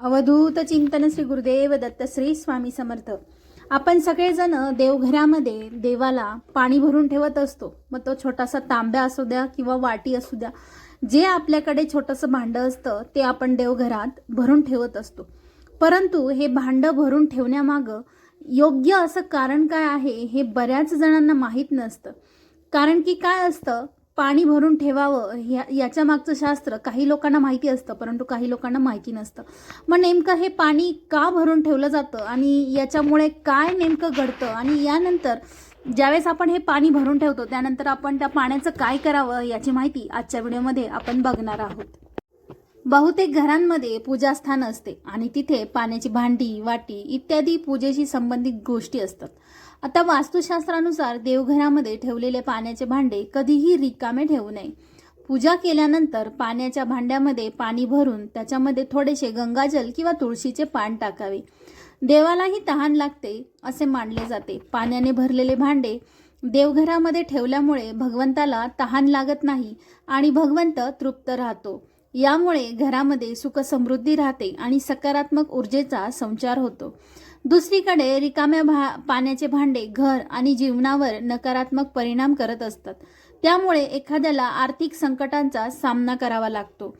अवधूत चिंतन श्री गुरुदेव दत्त श्री स्वामी समर्थ. आपण सगळेजण देवघरामध्ये देवाला पाणी भरून ठेवत असतो. मग तो छोटासा तांब्या असू द्या किंवा वाटी असू द्या जे आपल्याकडे छोटंसं भांडं असतं ते आपण देवघरात भरून ठेवत असतो. परंतु हे भांडं भरून ठेवण्यामागं योग्य असं कारण काय आहे हे बऱ्याच जणांना माहीत नसतं. कारण की काय असतं पाणी भरून ठेवावं ह्या याच्या मागचं शास्त्र काही लोकांना माहिती असतं परंतु काही लोकांना माहिती नसतं. मग नेमकं हे पाणी का भरून ठेवलं जातं आणि याच्यामुळे काय नेमकं घडतं? आणि यानंतर ज्यावेळेस आपण हे पाणी भरून ठेवतो त्यानंतर आपण त्या पाण्याचं काय करावं याची माहिती आजच्या व्हिडिओमध्ये आपण बघणार आहोत. बहुतेक घरांमध्ये पूजास्थान असते आणि तिथे पाण्याची भांडी वाटी इत्यादी पूजेशी संबंधित गोष्टी असतात. आता वास्तुशास्त्रानुसार देवघरामध्ये ठेवलेले पाण्याचे भांडे कधीही रिकामे ठेवू नये. पूजा केल्यानंतर पाण्याच्या भांड्यामध्ये पाणी भरून त्याच्यामध्ये थोडेसे गंगाजल किंवा तुळशीचे पान टाकावे. देवालाही तहान लागते असे मानले जाते. पाण्याने भरलेले भांडे देवघरामध्ये ठेवल्यामुळे भगवंताला तहान लागत नाही आणि भगवंत तृप्त राहतो. यामुळे घरामध्ये सुख समृद्धी राहते आणि सकारात्मक ऊर्जेचा संचार होतो. दुसरीकडे रिकाम्या भा पाण्याचे भांडे घर आणि जीवनावर नकारात्मक परिणाम करत असतात. त्यामुळे एखाद्याला आर्थिक संकटांचा सामना करावा लागतो.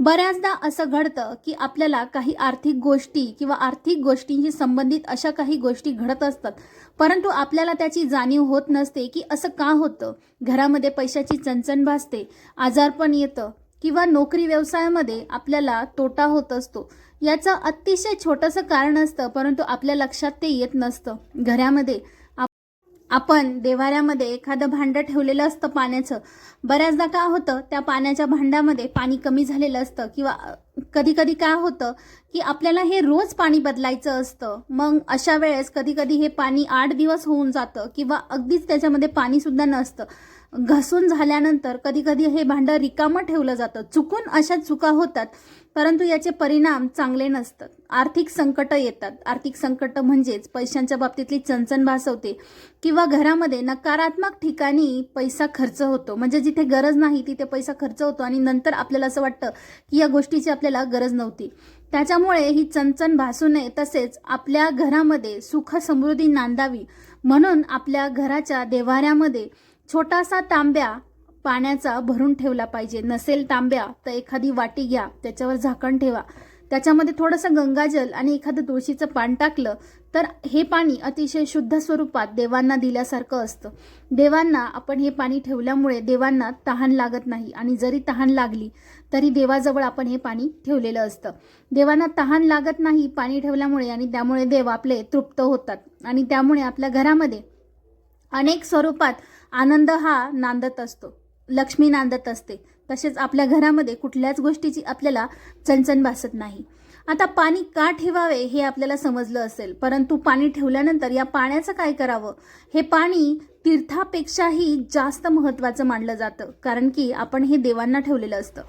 बऱ्याचदा असं घडतं की आपल्याला काही आर्थिक गोष्टी किंवा आर्थिक गोष्टींशी संबंधित अशा काही गोष्टी घडत असतात परंतु आपल्याला त्याची जाणीव होत नसते की असं का होतं. घरामध्ये पैशाची चणचण भासते आजारपण येतं किंवा नोकरी व्यवसायामध्ये आपल्याला तोटा होत असतो. याचं अतिशय छोटंसं कारण असतं परंतु आपल्या लक्षात ते येत नसतं. घरामध्ये आपण देवाऱ्यामध्ये एखादं भांडं ठेवलेलं असतं पाण्याचं. बऱ्याचदा काय होतं त्या पाण्याच्या भांड्यामध्ये पाणी कमी झालेलं असतं किंवा कधी कधी काय होतं की आपल्याला हे रोज पाणी बदलायचं असतं. मग अशा वेळेस कधी कधी हे पाणी आठ दिवस होऊन जातं किंवा अगदीच त्याच्यामध्ये पाणीसुद्धा नसतं. घसून झाल्यानंतर कधी कधी हे भांडं रिकामं ठेवलं जातं. चुकून अशा चुका होतात परंतु याचे परिणाम चांगले नसतात. आर्थिक संकटं येतात. आर्थिक संकट म्हणजेच पैशांच्या बाबतीतली चणचण भासवते किंवा घरामध्ये नकारात्मक ठिकाणी पैसा खर्च होतो. म्हणजे जिथे गरज नाही तिथे पैसा खर्च होतो आणि नंतर आपल्याला असं वाटतं की या गोष्टीची आपल्याला गरज नव्हती. त्याच्यामुळे ही चणचण भासू नये तसेच आपल्या घरामध्ये सुख समृद्धी नांदावी. म्हणून आपल्या घराच्या देवाऱ्यामध्ये छोटासा तांब्या पाण्याचा भरून ठेवला पाहिजे. नसेल तांब्या तर एखादी वाटी घ्या त्याच्यावर झाकण ठेवा. त्याच्यामध्ये थोडंसं गंगाजल आणि एखादं तुळशीचं पान टाकलं तर हे पाणी अतिशय शुद्ध स्वरूपात देवांना दिल्यासारखं असतं. देवांना आपण हे पाणी ठेवल्यामुळे देवांना तहान लागत नाही आणि जरी तहान लागली तरी देवाजवळ आपण हे पाणी ठेवलेलं असतं. देवांना तहान लागत नाही पाणी ठेवल्यामुळे आणि त्यामुळे देव आपले तृप्त होतात आणि त्यामुळे आपल्या घरामध्ये अनेक स्वरूपात आनंद हा नांदत असतो. लक्ष्मी नांदत असते. तसेच आपल्या घरामध्ये कुठल्याच गोष्टीची आपल्याला चणचण भासत नाही. आता पाणी का ठेवावे हे आपल्याला समजलं असेल. परंतु पाणी ठेवल्यानंतर या पाण्याचं काय करावं? हे पाणी तीर्थापेक्षाही जास्त महत्त्वाचं मानलं जातं. कारण की आपण हे देवांना ठेवलेलं असतं.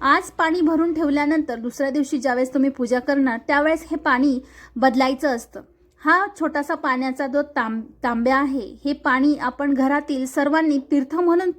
आज पाणी भरून ठेवल्यानंतर दुसऱ्या दिवशी ज्यावेळेस तुम्ही पूजा करणार त्यावेळेस हे पाणी बदलायचं असतं. हा छोटासा पाण्याचा जो तांब तांब्या आहे हे पाणी आपण घरातील सर्वांनी तीर्थ म्हणून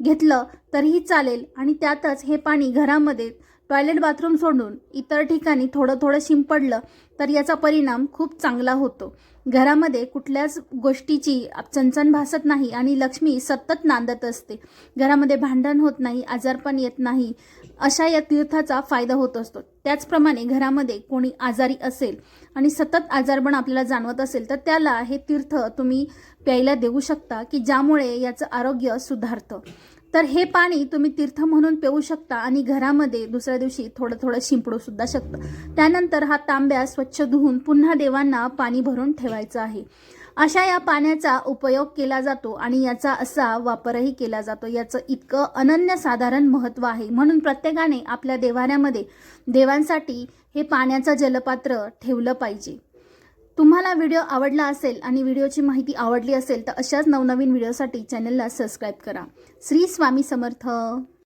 घेतलं तरीही चालेल आणि त्यातच हे पाणी घरामध्ये टॉयलेट बाथरूम सोडून इतर ठिकाणी थोडं थोडं शिंपडलं तर याचा परिणाम खूप चांगला होतो. घरामध्ये कुठल्याच गोष्टीची चणचण भासत नाही आणि लक्ष्मी सतत नांदत असते. घरामध्ये भांडण होत नाही आजारपण येत नाही अशा या तीर्थाचा फायदा होत असतो. त्याचप्रमाणे घरामध्ये कोणी आजारी असेल आणि सतत आजारपण आपल्याला जाणवत असेल तर त्याला हे तीर्थ तुम्ही प्यायला देऊ शकता की ज्यामुळे याचं आरोग्य सुधारतं. तर हे पाणी तुम्ही तीर्थ म्हणून पिऊ शकता आणि घरामध्ये दुसऱ्या दिवशी थोडं थोडं शिंपडू सुद्धा शकता. त्यानंतर हा तांब्या स्वच्छ धुवून पुन्हा देवांना पाणी भरून ठेवायचं आहे. अशा या पाण्याचा उपयोग केला जातो आणि याचा असा वापरही केला जातो. याचं इतकं अनन्यसाधारण महत्त्व आहे. म्हणून प्रत्येकाने आपल्या देवाऱ्यामध्ये देवांसाठी हे पाण्याचं जलपात्र ठेवलं पाहिजे. तुम्हाला व्हिडिओ आवडला असेल आणि व्हिडिओची माहिती आवडली असेल तर अशाच नवनवीन व्हिडिओसाठी चॅनलला सबस्क्राईब करा. श्री स्वामी समर्थ.